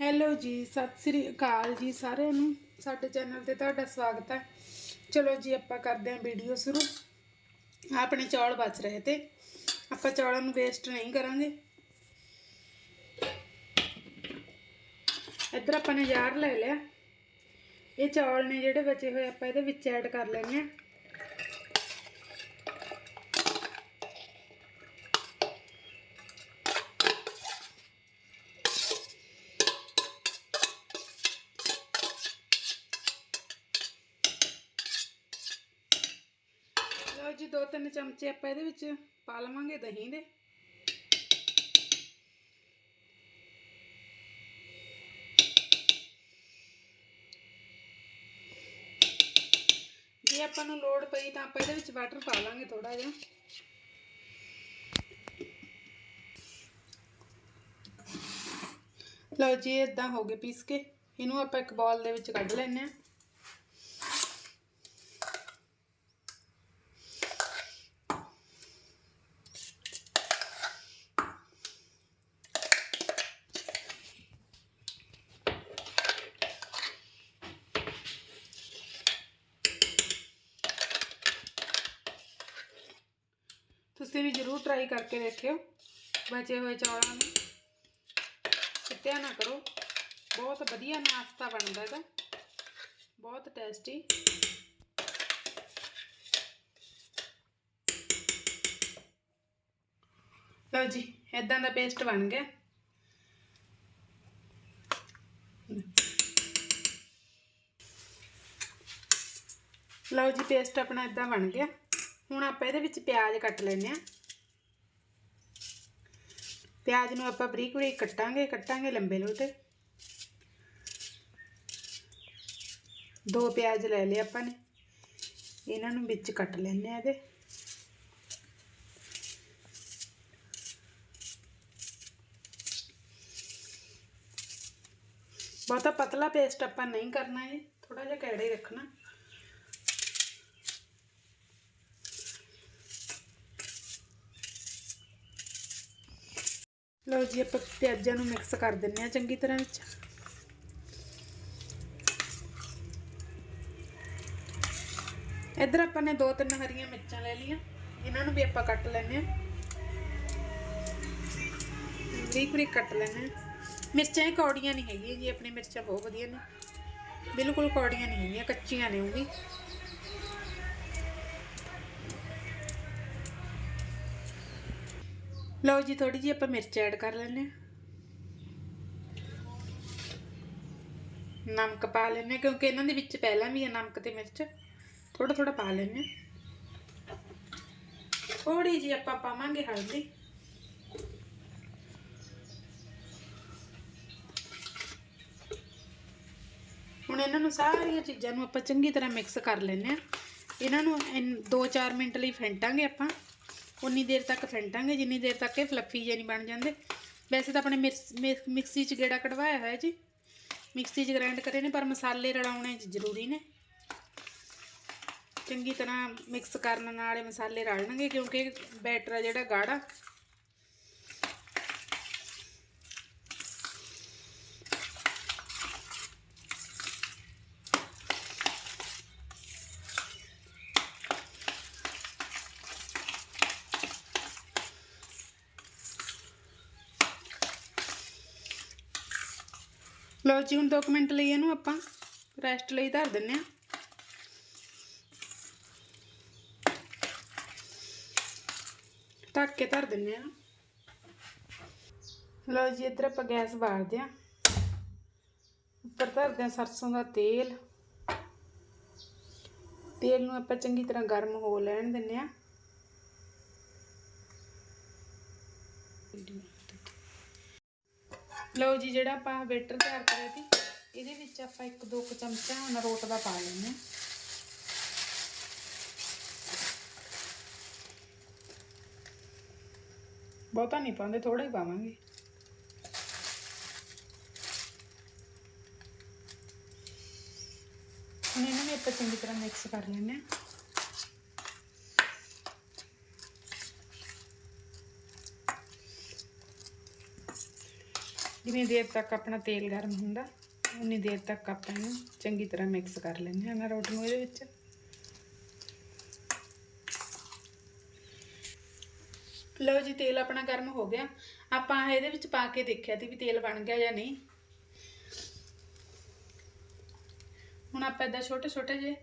Hello ਜੀ, ਸਤਿ ਸ੍ਰੀ ਅਕਾਲ ਜੀ ਸਾਰਿਆਂ ਨੂੰ। ਸਾਡੇ ਚੈਨਲ ਤੇ ਤੁਹਾਡਾ ਸਵਾਗਤ ਹੈ। ਚਲੋ ਜੀ, ਆਪਾਂ ਕਰਦੇ ਹਾਂ ਵੀਡੀਓ ਸ਼ੁਰੂ। ਆਪਣੇ ਚੌਲ ਬਚ ਰਹੇ ਤੇ ਆਪਾਂ ਚੌਲਾਂ ਨੂੰ ਵੇਸਟ ਨਹੀਂ ਕਰਾਂਗੇ। ਇੱਧਰ ਆਪਾਂ ਨੇ ਜਾਰ ਲੈ ਲਿਆ। ਇਹ ਚੌਲ ਨੇ ਜਿਹੜੇ ਬਚੇ ਹੋਏ, ਆਪਾਂ ਇਹਦੇ ਵਿੱਚ ਐਡ ਕਰ ਲੈਣੇ ਆ ਜੀ ਦੋ ਤਿੰਨ ਚਮਚੇ ਆਪਾਂ ਇਹਦੇ ਵਿੱਚ ਪਾ ਲਵਾਂਗੇ ਦਹੀਂ ਦੇ। ਜੇ ਆਪਾਂ ਨੂੰ ਲੋੜ ਪਈ ਤਾਂ ਆਪਾਂ ਇਹਦੇ ਵਿੱਚ ਵਾਟਰ ਪਾ ਲਾਂਗੇ ਥੋੜਾ ਜਿਹਾ। ਲਓ ਜੀ ਇਦਾਂ ਹੋ ਗਏ ਪੀਸ ਕੇ। ਇਹਨੂੰ ਆਪਾਂ ਇੱਕ ਬਾਉਲ ਦੇ ਵਿੱਚ ਕੱਢ ਲੈਣੇ ਆ ਤੁਸੀਂ ਵੀ ਜਰੂਰ ਟਰਾਈ ਕਰਕੇ ਦੇਖਿਓ। ਬਚੇ ਹੋਏ ਚੌਲਾਂ ਨੂੰ। ਸਿੱਟਿਆ ਨਾ ਕਰੋ। ਬਹੁਤ ਵਧੀਆ ਨਾਸ਼ਤਾ ਬਣਦਾ ਇਹਦਾ। ਬਹੁਤ ਟੇਸਟੀ ਲਓ ਜੀ ਇਦਾਂ ਦਾ ਪੇਸਟ ਬਣ ਗਿਆ। ਲਓ ਜੀ ਪੇਸਟ ਆਪਣਾ ਇਦਾਂ ਬਣ ਗਿਆ। ਹੁਣ ਆਪਾਂ ਇਹਦੇ ਵਿੱਚ ਪਿਆਜ਼ ਕੱਟ ਲੈਨੇ ਆ ਪਿਆਜ਼ ਨੂੰ ਆਪਾਂ ਬਰੀਕ ਬਰੀਕ ਕੱਟਾਂਗੇ ਕੱਟਾਂਗੇ ਲੰਬੇ ਲੋਟੇ ਦੋ ਪਿਆਜ਼ ਲੈ ਲਏ ਆਪਾਂ ਨੇ। ਇਹਨਾਂ ਨੂੰ ਵਿੱਚ ਕੱਟ ਲੈਨੇ ਆ ਇਹਦੇ। ਬਹੁਤਾ ਪਤਲਾ ਪੇਸਟ ਆਪਾਂ ਨਹੀਂ ਕਰਨਾ ਹੈ ਥੋੜਾ ਜਿਹਾ ਕੈੜਾ ਹੀ ਰੱਖਣਾ। ਲਓ ਜੀ, ਆਪਾਂ ਪਿਆਜ਼ਾਂ ਨੂੰ ਮਿਕਸ ਕਰ ਦਿੰਨੇ ਆ ਚੰਗੀ ਤਰ੍ਹਾਂ ਵਿੱਚ। ਇੱਧਰ ਆਪਾਂ ਨੇ ਦੋ ਤਿੰਨ ਹਰੀਆਂ ਮਿਰਚਾਂ ਲੈ ਲਈਆਂ, ਇਹਨਾਂ ਨੂੰ ਵੀ ਆਪਾਂ ਕੱਟ ਲੈਨੇ ਆ ਬਰੀਕ ਬਰੀਕ ਕੱਟ ਲੈਨੇ ਆ ਮਿਰਚਾਂ ਇਹ ਕੌੜੀਆਂ ਨਹੀਂ ਹੈਗੀਆਂ ਜੀ ਆਪਣੀ ਮਿਰਚਾਂ ਬਹੁਤ ਵਧੀਆ ਨੇ। ਬਿਲਕੁਲ ਕੌੜੀਆਂ ਨਹੀਂ ਹੈਗੀਆਂ, ਕੱਚੀਆਂ ਨੇ ਉਹ ਵੀ। ਲਓ ਜੀ ਥੋੜੀ ਜੀ ਆਪਾਂ ਮਿਰਚ ਐਡ ਕਰ ਲੈਨੇ ਆ ਨਮਕ ਪਾ ਲੈਨੇ ਕਿਉਂਕਿ ਇਹਨਾਂ ਦੇ ਵਿੱਚ ਪਹਿਲਾਂ ਵੀ ਹੈ ਨਮਕ ਤੇ ਮਿਰਚ। ਥੋੜਾ ਥੋੜਾ ਪਾ ਲੈਨੇ ਥੋੜੀ ਜੀ ਆਪਾਂ ਪਾਵਾਂਗੇ ਹਲਦੀ। ਹੁਣ ਇਹਨਾਂ ਨੂੰ ਸਾਰੀਆਂ ਚੀਜ਼ਾਂ ਨੂੰ ਆਪਾਂ ਚੰਗੀ ਤਰ੍ਹਾਂ ਮਿਕਸ ਕਰ ਲੈਨੇ ਆ ਇਹਨਾਂ ਨੂੰ 2-4 ਮਿੰਟ ਲਈ ਫੈਂਟਾਂਗੇ ਆਪਾਂ। ਉਨੀ ਦੇਰ ਤੱਕ ਫੈਂਟਾਂਗੇ ਜਿੰਨੀ ਦੇਰ ਤੱਕ ਇਹ ਫਲੱਫੀ ਜਿਹੇ ਨਹੀਂ ਬਣ ਜਾਂਦੇ। ਵੈਸੇ ਤਾਂ ਆਪਣੇ ਮਿਕਸੀ 'ਚ ਗੇੜਾ ਕਢਵਾਇਆ ਹੋਇਆ ਜੀ। ਮਿਕਸੀ 'ਚ ਗ੍ਰਾਈਂਡ ਕਰੇ ਨੇ, ਪਰ ਮਸਾਲੇ ਰਲਾਉਣੇ ਜ਼ਰੂਰੀ ਨੇ। ਚੰਗੀ ਤਰ੍ਹਾਂ ਮਿਕਸ ਕਰਨ ਨਾਲ ਇਹ ਮਸਾਲੇ ਰਲਣਗੇ ਕਿਉਂਕਿ ਬੈਟਰ ਆ ਜਿਹੜਾ ਗਾੜਾ। ਲਓ ਜੀ, ਹੁਣ 2 ਮਿੰਟ ਲਈ ਇਹਨੂੰ ਆਪਾਂ ਰੈਸਟ ਲਈ ਧਰ ਦਿੰਨੇ ਆ ਢੱਕ ਕੇ ਧਰ ਦਿੰਨੇ ਆ ਲਓ ਜੀ, ਇੱਧਰ ਆਪਾਂ ਗੈਸ ਬਾਲਦੇ ਆ ਉੱਪਰ ਧਰਦੇ ਆ ਸਰਸੋਂ ਦਾ ਤੇਲ। ਤੇਲ ਨੂੰ ਆਪਾਂ ਚੰਗੀ ਤਰ੍ਹਾਂ ਗਰਮ ਹੋ ਲੈਣ ਦਿੰਨੇ ਆ ਲਓ ਜੀ, ਜਿਹੜਾ ਆਪਾਂ ਬੇਟਰ ਤਿਆਰ ਕਰਿਆ ਸੀ, ਇਹਦੇ ਵਿੱਚ ਆਪਾਂ ਇੱਕ ਦੋ ਕੁ ਚਮਚਾ ਨਰੋਟ ਦਾ ਪਾ ਲੈਂਦੇ ਹਾਂ। ਬਹੁਤਾ ਨਹੀਂ ਪਾਉਂਦੇ ਥੋੜਾ ਹੀ ਪਾਵਾਂਗੇ। ਹੁਣ ਇਹਨਾਂ ਨੂੰ ਆਪਾਂ ਚੰਗੀ ਤਰ੍ਹਾਂ ਮਿਕਸ ਕਰ ਲੈਂਦੇ ਹਾਂ। ਜਿੰਨੀ ਦੇਰ ਤੱਕ ਆਪਣਾ ਤੇਲ ਗਰਮ ਹੁੰਦਾ, ਉਨੀ ਦੇਰ ਤੱਕ ਆਪਾਂ ਇਹਨੂੰ ਚੰਗੀ ਤਰ੍ਹਾਂ ਮਿਕਸ ਕਰ ਲੈਂਦੇ ਹਾਂ ਨਾ ਰੋਟੀ ਨੂੰ ਇਹਦੇ ਵਿੱਚ। ਲਓ ਜੀ, ਤੇਲ ਆਪਣਾ ਗਰਮ ਹੋ ਗਿਆ। ਆਪਾਂ ਇਹਦੇ ਵਿੱਚ ਪਾ ਕੇ ਦੇਖਿਆ ਸੀ ਵੀ ਤੇਲ ਬਣ ਗਿਆ ਜਾਂ ਨਹੀਂ। ਹੁਣ ਆਪਾਂ ਇਦਾਂ ਛੋਟੇ ਛੋਟੇ ਜਿਹੇ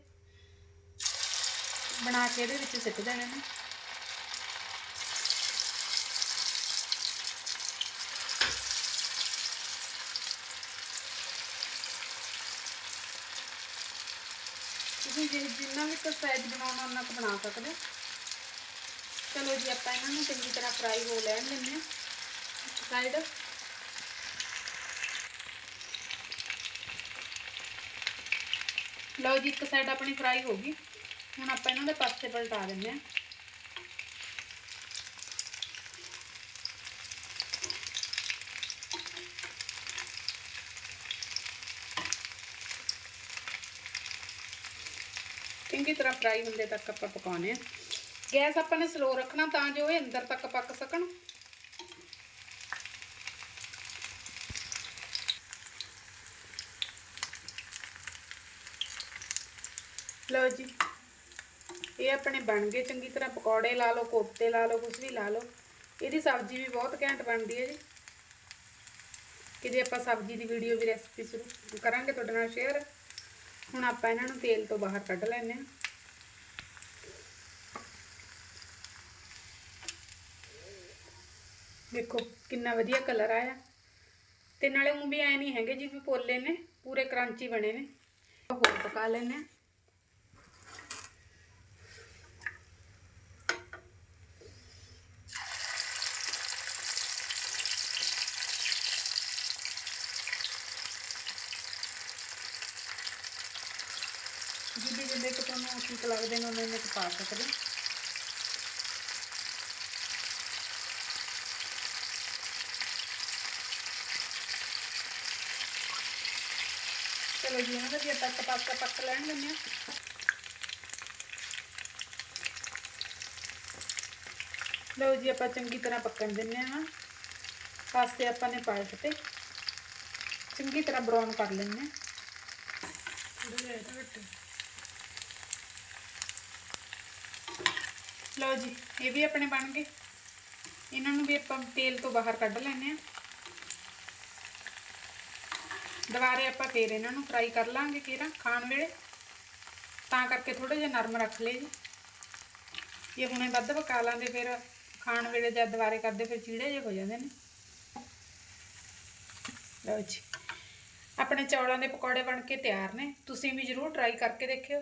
ਬਣਾ ਕੇ ਇਹਦੇ ਵਿੱਚ ਸਿੱਟ ਦੇਣੇ ਨੇ। ਤੁਸੀਂ ਜੇ, ਜਿੰਨਾ ਵੀ ਸਾਈਜ਼ ਬਣਾਉਣਾ ਉਹਨਾਂ ਕੁ ਬਣਾ ਸਕਦੇ ਚਲੋ ਜੀ, ਆਪਾਂ ਇਹਨਾਂ ਨੂੰ ਚੰਗੀ ਤਰ੍ਹਾਂ ਫਰਾਈ ਹੋ ਲੈਣ ਦਿੰਦੇ ਹਾਂ। ਸਾਈਡ ਲਓ ਜੀ, ਇੱਕ ਸਾਈਡ ਆਪਣੀ ਫਰਾਈ ਹੋ ਗਈ। ਹੁਣ ਆਪਾਂ ਇਹਨਾਂ ਦੇ ਪਾਸੇ ਪਲਟਾ ਦਿੰਦੇ ਹਾਂ। ਚੰਗੀ ਤਰ੍ਹਾਂ ਫਰਾਈ ਹੁੰਦੇ ਤੱਕ ਆਪਾਂ ਪਕਾਉਣੇ ਆ। ਗੈਸ ਆਪਾਂ ਨੇ ਸਲੋ ਰੱਖਣਾ ਤਾਂ ਜੋ ਇਹ ਅੰਦਰ ਤੱਕ ਪੱਕ ਸਕਣ। ਲਓ ਜੀ, ਇਹ ਆਪਣੇ ਬਣ ਗਏ ਚੰਗੀ ਤਰ੍ਹਾਂ। ਪਕੌੜੇ ਲਾ ਲਓ, ਕੋਫਤੇ ਲਾ ਲਓ ਕੁਝ ਵੀ ਲਾ ਲਓ। ਇਹਦੀ ਸਬਜ਼ੀ ਵੀ ਬਹੁਤ ਘੈਂਟ ਬਣਦੀ ਹੈ ਜੀ। ਕਿਤੇ ਆਪਾਂ ਸਬਜ਼ੀ ਦੀ ਵੀਡੀਓ ਵੀ ਰੈਸਪੀ ਸ਼ੁਰੂ ਕਰਾਂਗੇ ਤੁਹਾਡੇ ਨਾਲ ਸ਼ੇਅਰ ਹੁਣ ਆਪਾਂ ਇਹਨਾਂ ਨੂੰ ਤੇਲ ਤੋਂ ਬਾਹਰ ਕੱਢ ਲੈਂਦੇ ਹਾਂ। ਦੇਖੋ ਕਿੰਨਾ ਵਧੀਆ ਕਲਰ ਆਇਆ। ਤੇ ਨਾਲੇ ਉਹ ਵੀ ਐ ਨਹੀਂ ਹੈਗੇ ਜਿਵੇਂ ਪੋਲੇ ਨੇ, ਪੂਰੇ ਕਰੰਚੀ ਬਣੇ ਨੇ। ਹੋਰ ਪਕਾ ਲੈਨੇ ਆ ਜਿੱਦੇ ਜਿੱਦੇ ਕਿ ਤੁਹਾਨੂੰ ਠੀਕ ਲੱਗਦੇ ਨੇ ਉਹਨਾਂ ਵਿੱਚ ਪਾ ਸਕਦੇ ਚਲੋ ਜੀ ਇਹਨਾਂ ਦਾ ਵੀ ਆਪਾਂ ਇੱਕ ਪੱਕ ਲੈਣ ਦਿੰਦੇ ਹਾਂ। ਲਓ ਜੀ, ਆਪਾਂ ਚੰਗੀ ਤਰ੍ਹਾਂ ਪੱਕਣ ਦਿੰਦੇ ਹਾਂ। ਪਾਸੇ ਆਪਾਂ ਨੇ ਪਲਟ ਤੇ ਚੰਗੀ ਤਰ੍ਹਾਂ ਬਰਾਊਨ ਕਰ ਲੈਂਦੇ ਹਾਂ। ਲਓ ਜੀ, ਇਹ ਵੀ ਆਪਣੇ ਬਣ ਗਏ। ਇਹਨਾਂ ਨੂੰ ਵੀ ਆਪਾਂ ਤੇਲ ਤੋਂ ਬਾਹਰ ਕੱਢ ਲੈਂਦੇ ਆ ਦੁਬਾਰੇ ਆਪਾਂ ਫੇਰ ਇਹਨਾਂ ਨੂੰ ਫਰਾਈ ਕਰ ਲਾਂਗੇ ਕਿਰਾ ਖਾਣ ਵੇਲੇ। ਤਾਂ ਕਰਕੇ ਥੋੜਾ ਜਿਹਾ ਨਰਮ ਰੱਖ ਲਏ ਜੀ। ਇਹ ਹੁਣੇ ਵੱਧ ਪਕਾ ਲਾਂਗੇ, ਫਿਰ ਖਾਣ ਵੇਲੇ ਜਦ ਦੁਬਾਰੇ ਕਰਦੇ ਫਿਰ ਚੀੜੇ ਜਿਹੇ ਹੋ ਜਾਂਦੇ ਨੇ। ਲਓ ਜੀ, ਆਪਣੇ ਚੌਲਾਂ ਦੇ ਪਕੌੜੇ ਬਣ ਕੇ ਤਿਆਰ ਨੇ। ਤੁਸੀਂ ਵੀ ਜਰੂਰ ਟਰਾਈ ਕਰਕੇ ਦੇਖਿਓ।